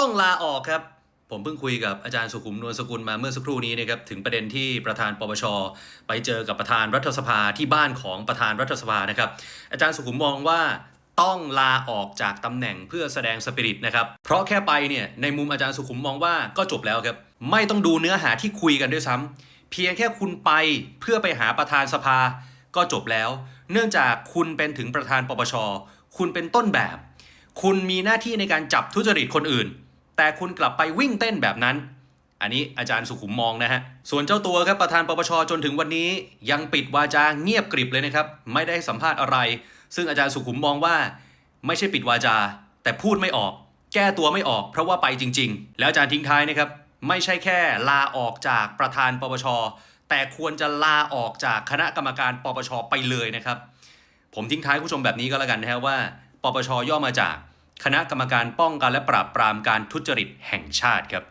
ต้องลาออกครับผมเพิ่งคุยกับอาจารย์สุขุมนวลสกุลมาเมื่อสักครู่นี้นะครับถึงประเด็นที่ประธานปปช ไปเจอกับประธานรัฐสภาที่บ้านของประธานรัฐสภานะครับ อาจารย์สุขุมมองว่าต้องลาออกจากตำแหน่งเพื่อแสดงสปิริตนะครับ เพราะแค่ไปเนี่ยในมุมอาจารย์สุขุมมองว่าก็จบแล้วครับ ไม่ต้องดูเนื้อหาที่คุยกันด้วยซ้ำเพียงแค่คุณไปเพื่อไปหาประธานสภา ก็จบแล้ว เนื่องจากคุณเป็นถึงประธานปปช คุณเป็นต้นแบบ คุณมีหน้าที่ในการจับทุจริตคนอื่น แต่คุณกลับไปวิ่งเต้นแบบนั้น อันนี้อาจารย์สุขุมมองนะฮะ ส่วนเจ้าตัวครับประธานปปชจนถึงวันนี้ ยังปิดวาจาเงียบกริบเลยนะครับ ไม่ได้ให้สัมภาษณ์อะไร ซึ่งอาจารย์สุขุมมองว่า ไม่ใช่ปิดวาจา แต่พูดไม่ออก แก้ตัวไม่ออกเพราะว่าไปจริง ๆ แล้วอาจารย์ทิ้งท้ายนะครับไม่ใช่แค่ลาออกจากประธานปปช แต่ควรจะลาออกจากคณะกรรมการปปชไปเลยนะครับ ผมทิ้งท้ายผู้ชมแบบนี้ก็แล้วกันนะฮะว่า ปปชย่อมาจาก คณะกรรมการป้องกันและปราบปรามการทุจริตแห่งชาติครับ